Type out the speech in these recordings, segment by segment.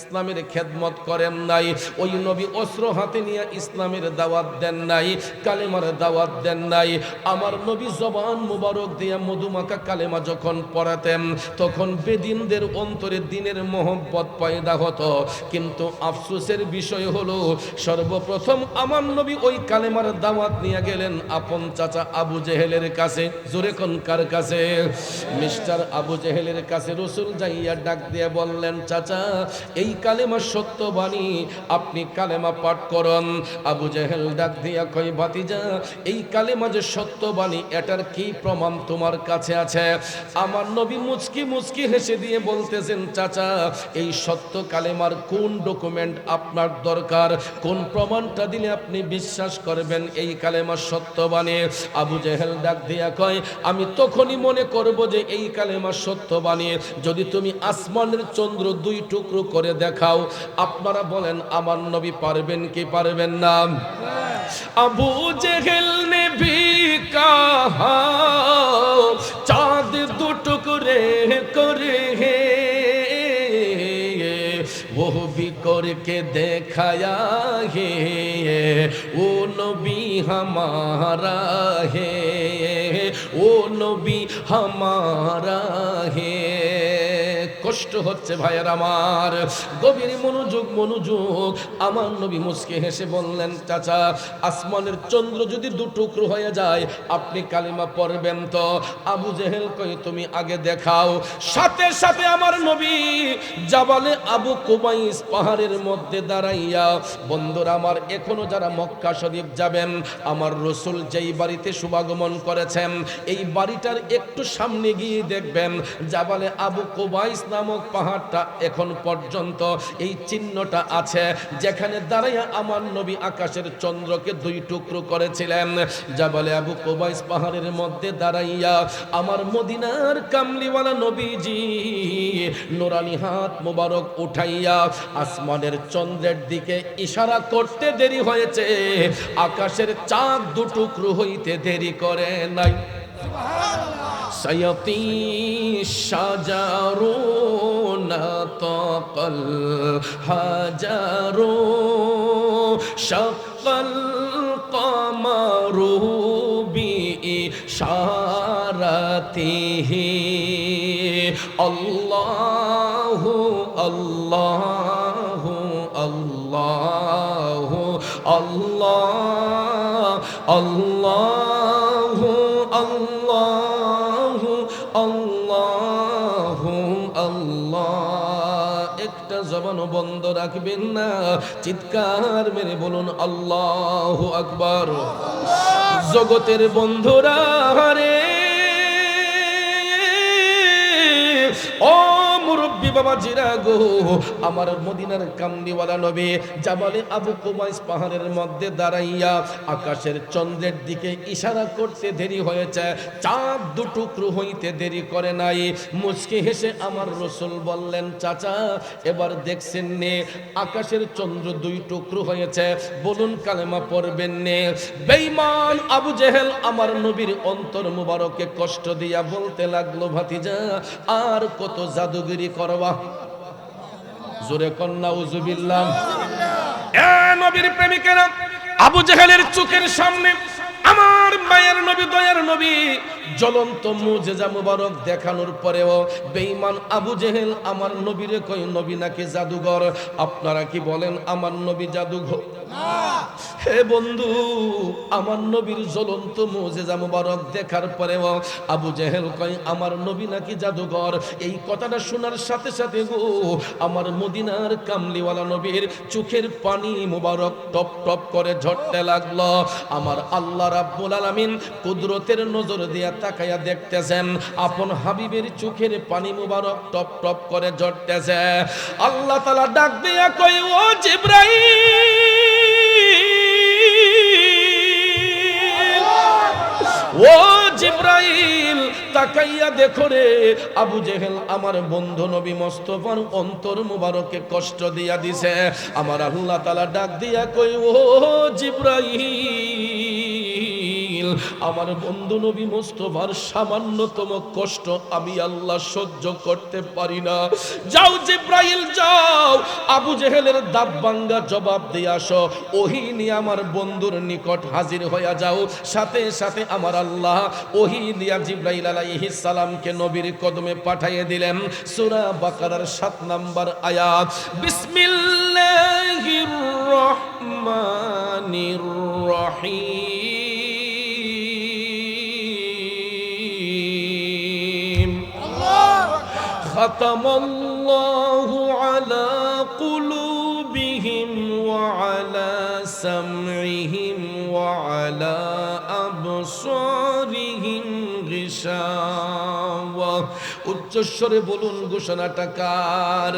ইসলামের খেদমত করেন নাই, ওই নবী অস্ত্র হাতে নিয়ে ইসলামের দাওয়াত দেন নাই, কালেমার দাওয়াত দেন নাই। আমার নবী জবান মুবারক দিয়া মধুমাখা কালেমা যখন পড়াতেন, তখন বেদিনদের অন্তরে দিনের মোহব্বত পয়দা হতো। কিন্তু আফসোসের বিষয় হলো, সর্বপ্রথম আমার নবী ওই কালেমার দাওয়াত নিয়ে গেলেন আপন চাচা আবু জেহেলের কাছে, জোরে কার কাছে? মিস্টার আবু জেহেলের কাছে রসুল যাইয়া ডাক দিয়ে বললেন, চাচা, এই কালেমা সত্যবাণী। আপনি কালেমা পাঠ করুন। আবু জেহেল ডাক দিয়া কই ভাতিজা, এই কালেমা যে সত্যবাণী, এটার কি প্রমাণ তোমার কাছে আছে? আমার নবী মুচকি মুচকি হেসে দিয়ে বলতেছেন, চাচা, এই সত্য কালেমার কোন ডকুমেন্ট আপনার দরকার? কোন প্রমাণটা দিলে আপনি বিশ্বাস করবেন এই কালেমা সত্যবাণী? আবু জেহেল ডাক দিয়া কয়, আমি তখনই মনে করব যে এই কালেমা সত্যবাণী। যদি তুমি আসমানের চন্দ্র দুই টুকরো করে দেখাও আপনারা বলেন আমার নবী পারবেন কি পারবেন না আবু জেহেল ने भी कहा चांद दो टुकड़े करे वो भी करके दिखाया है वो नबी हमारा है वो नबी हमारा है কষ্ট হচ্ছে ভাইয়ের আমার। গভীর মনোযোগ মনোযোগ। আমার নবী মুসকে হেসে বললেন, চাচা, আসমানের চন্দ্র যদি দু টুকরো হয়ে যায়, আপনি কালিমা পড়বেন তো। আবু জেহেল কই তুমি আগে দেখাও। সাথে সাথে আমার নবী জাবালে আবু কুবাইস পাহাড়ের মধ্যে দাঁড়াইয়া, বন্ধুরা আমার, এখনও যারা মক্কা শরীফ যাবেন, আমার রসুল যেই বাড়িতে শুভাগমন করেছেন, এই বাড়িটার একটু সামনে গিয়ে দেখবেন, জাবালে আবু কুবাইস নামক পাহাড়টা এখন পর্যন্ত এই চিহ্নটা আছে, যেখানে দাঁড়াইয়া আমার নবী আকাশের চন্দ্রকে দুই টুকরো করেছিলেন। যা বলে আবু কুবাইস পাহাড়ের মধ্যে দাঁড়াইয়া, আমার মদিনার কামলিওয়ালা নবীজি, নোরানি হাত মোবারক উঠাইয়া আসমানের চন্দ্রের দিকে ইশারা করতে দেরি হয়েছে। আকাশের চাঁদ দু টুকরো হইতে দেরি করে নাই। سيطي الشجر نطق الحجر شق القمر بإشارته الله الله الله الله الله জবান বন্ধ রাখবেন না। চিৎকার মেরে বলুন আল্লাহ আকবর। জগতের বন্ধুরা রে বাবা জিরা গো, আমার মদিনার কামদিওয়ালা নবী জাবালে আবু কুমাইস পাহাড়ের মধ্যে দাঁড়াইয়া আকাশের চন্দ্রের দিকে ইশারা করতে দেরি হয়েছে। চাঁদ দু টুকরো হইতে দেরি করে নাই। মুচকি হেসে আমার রসুল বললেন, চাচা, এবার দেখছেন নে, আকাশের চন্দ্র দুই টুকরো হয়েছে, বলুন কালেমা পড়বেন নে। বেঈমান আবু জেহেল আমার নবীর অন্তর মুবারকে কষ্ট দিয়া বলতে লাগল, ভাতিজা, আর কত জাদুগিরি করবা জোরে কন্যা উজুবিল্লাহ এ নবীর প্রেমিকেরা আবু জেহেলের চোখের সামনে আমার মায়ের নবী, দয়ার নবী, জ্বলন্ত মুজেজা মুবারক দেখানোর পরেও বেঈমান আবু জেহেল আমার নবীরে কই নবী নাকি জাদুঘর? আপনারা কি বলেন, আমার নবী জাদুঘর? হে বন্ধু, আমার নবীর জ্বলন্ত মুজেজা মুবারক দেখার পরেও আবু জেহেল কয়, আমার নবী নাকি জাদুঘর? এই কথাটা শোনার সাথে সাথে গো, আমার মদিনার কামলিওয়ালা নবীর চোখের পানি মুবারক টপ টপ করে ঝরতে লাগল। আমার আল্লাহ রাব্বুল আলামিন কুদরতের নজর দিয়া তাকাইয়া দেখতেছেন, আপন হাবিবের চোখের পানি মুবারক টপ টপ করে ঝরতেছে। আল্লাহ তাআলা ডাক দিয়া কই ও জিব্রাইল ও জিব্রাইল, তাকাইয়া দেখো রে, আবু জেহেল আমার বন্ধু নবী মোস্তফার অন্তর মুবারকে কষ্ট দিয়া দিছে। আমার আল্লাহ তাআলা ডাক দিয়া কই ও জিব্রাইল আমার বন্ধু নবী মোস্তফার সামান্যতম কষ্ট আমি আল্লাহ সহ্য করতে পারি না। যাও জিব্রাইল, যাও। আবু জেহেলের দাঁত ভাঙ্গা জবাব দিয়ে আসো। ওহি নিয়ে আমার বন্ধুর নিকট হাজির হইয়া যাও। সাথে সাথে আমার আল্লাহ ওহি নিয়া জিব্রাইল আলাইহিস সালামকে নবীর কদমে পাঠিয়ে দিলেন। সূরা বাকারার 7 নাম্বার আয়াত। বিসমিল্লাহির রহমানির রহিম। ختم الله على قلوبهم وعلى سمعهم وعلى أبصارهم غشاوة উচ্চস্বরে বলুন ঘোষণাটা কার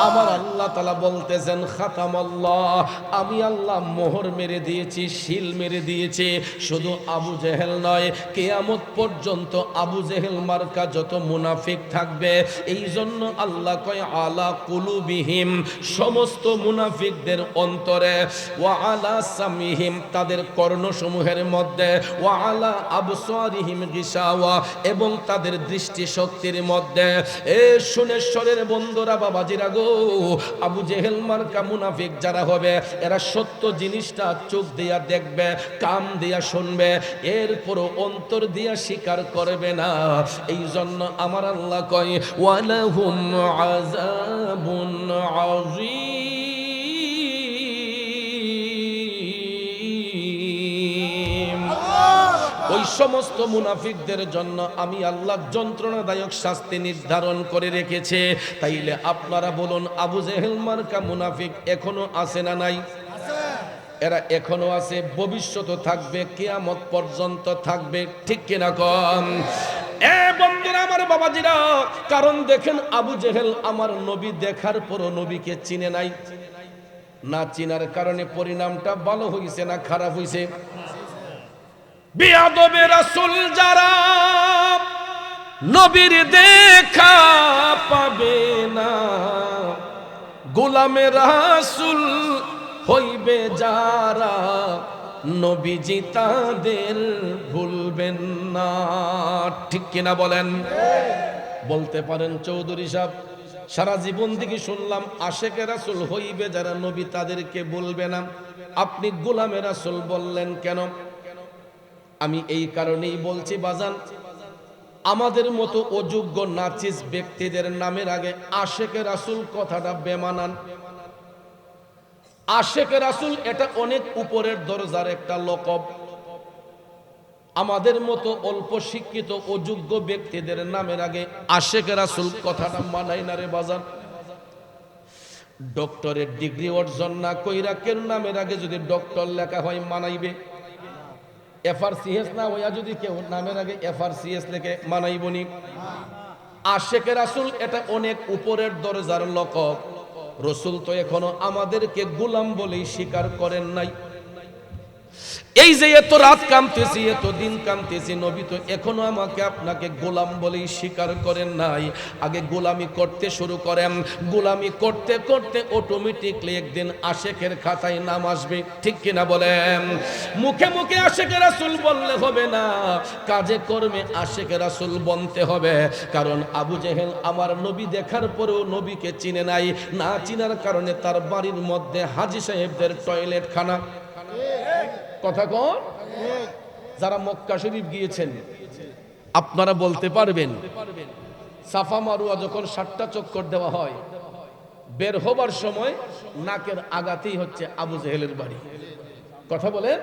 আমার আল্লাহ তালা বলতেছেন, খাতাম আল্লাহ। আমি আল্লাহ মোহর মেরে দিয়েছি, শিল মেরে দিয়েছি। শুধু আবু জেহেল নয়, কেয়ামত পর্যন্ত আবু জেহেল মার্কা যত মুনাফিক থাকবে এই জন্য আল্লাহ কয়, আলা কুলুবিহিম। সমস্ত মুনাফিকদের অন্তরে, ওয়া আলা সামিহিম তাদের কর্ণসমূহের মধ্যে, ওয়া আলা আবসারিহিম গিসাওয়া। এবং তাদের দৃষ্টি শক্তির মধ্যে, এ সুনেশ্বরের বন্ধুরা, বাবাজিরা গো আবু জেহেল মার্কা মুনাফিক যারা হবে, এরা সত্য জিনিসটা চোখ দিয়া দেখবে কাম দিয়া শুনবে, এরপরও অন্তর দিয়া স্বীকার করবে না। এই জন্য আমার আল্লাহ কয়, ওয়ালাহুম আযাবুন আযীম। সমস্ত মুনাফিকদের জন্য আমি আল্লাহ যন্ত্রণাদায়ক শাস্তি নির্ধারণ করে রেখেছে। তাইলে আপনারা বলুন, আবু জেহেল মার্কা মুনাফিক এখনও আছে না নাই? এরা এখনও আছে ভবিষ্যৎ থাকবে, কেয়ামত পর্যন্ত থাকবে। ঠিক কিনা কম এ বন্ধুরা, আমার বাবাজিরা, কারণ দেখেন আবু জেহেল আমার নবী দেখার পরও নবীকে চিনে নাই। না চিনার কারণে পরিণামটা ভালো হইছে না খারাপ হইছে? বিয়াদবে রাসূল যারা নবীর দেখা পাবে না, গোলামে রাসূল হইবে যারা নবীজি তাদের ভুলবেন না। ঠিক কিনা বলেন? বলতে পারেন চৌধুরী সাহেব, সারা জীবন থেকে শুনলাম আশেকে রাসুল হইবে যারা নবী তাদেরকে বলবে না। আপনি গোলামে রাসুল বললেন কেন? আমি এই কারণেই বলছি, বাজান, আমাদের মতো অযোগ্য নাচিস ব্যক্তিদের নামের আগে আশেকে রাসুল কথাটা বেমানান। আশেকে রাসুল এটা অনেক উপরের দরজার একটা লকব। আমাদের মতো অল্প শিক্ষিত, অযোগ্য ব্যক্তিদের নামের আগে আশেকে রাসুল কথাটা মানাই না রে বাজান। ডক্টরের ডিগ্রি অর্জন না কইরা কেন নামের আগে যদি ডক্টর লেখা হয় মানাইবে? এফআরসিএস না হইয়া যদি কেউ নামের আগে এফআরসিএস লেখে মানাইবনি। আশেকে রাসুল এটা অনেক উপরের দরজার লকব। রসুল তো এখনও আমাদেরকে গোলাম বলেই স্বীকার করেন নাই। এই যে এত রাত কামতেছি, এত দিন কামতেছি, নবী তো এখনও আমাকে আপনাকে গোলাম বলেই স্বীকার করেন নাই। আগে গোলামি করতে শুরু করেন। গোলামি করতে করতে অটোমেটিকলি একদিন আশেকের খাতায় নাম আসবে। ঠিক কিনা বলেন? মুখে মুখে আশেকের রাসুল বললে হবে না। কাজে, কর্মে আশেকের রাসুল বনতে হবে। কারণ আবু জেহেল আমার নবী দেখার পরেও নবীকে চিনে নাই। না চিনার কারণে তার বাড়ির মধ্যে হাজি সাহেবদের টয়লেট খানা কথা কন। যারা মক্কা শরীফ গিয়েছেন, আপনারা বলতে পারবেন, সাফা মারুয়া যখন সাতটা চক্কর দেওয়া হয়, বের হবার সময় নাকের আগাতেই হচ্ছে আবু জেহেলের বাড়ি। কথা বলেন?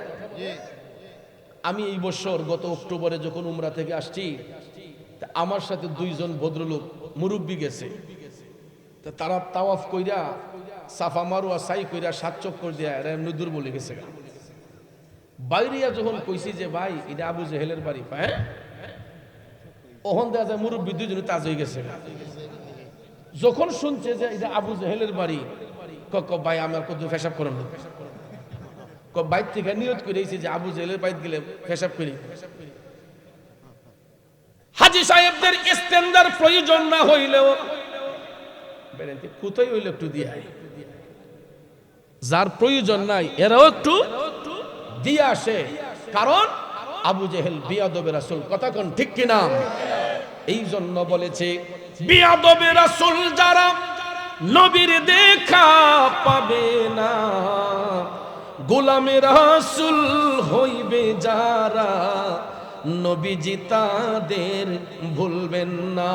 আমি এই বছর গত অক্টোবরে যখন উমরা থেকে আসছি আমার সাথে দুইজন ভদ্রলোক মুরব্বী গেছে। তারা তাওয়াফ কইরা, সাফা মারুয়া সাই কইরা সাত চক্কর দিয়া, এরা এমনি বলে গেছে গা। বাইরিয়া যখন কইছি যে, ভাই, এটা আবু জেহেলের বাড়ি। হ্যাঁ? ওহন দেয়া যায় মুরব্বী দুজনে তাজ হয়ে গেছে। যখন শুনছে যে, এটা আবু জেহেলের বাড়ি ভাই, আমার কত ফেসাব করেন ক, বাইর থেকে নিয়ত যে, আবু জেহেলের বাইত গেলে ফেসাব করি। হাজি সাহেবদের স্ট্যান্ডার প্রয়োজন না হইলেও কোথায় হইলে একটু দিয়ে যার প্রয়োজন নাই, এরাও একটু দিয়ে আসে। কারণ আবু জেহেল বিয়াদবে রাসুল, কথা কোন ঠিক কিনা? এই জন্য বলেছে, বিয়াদবে রাসুল যারা নবীর দেখা পাবে না, গোলামে রাসুল হইবে যারা নবীজি তাদের ভুলবেন না।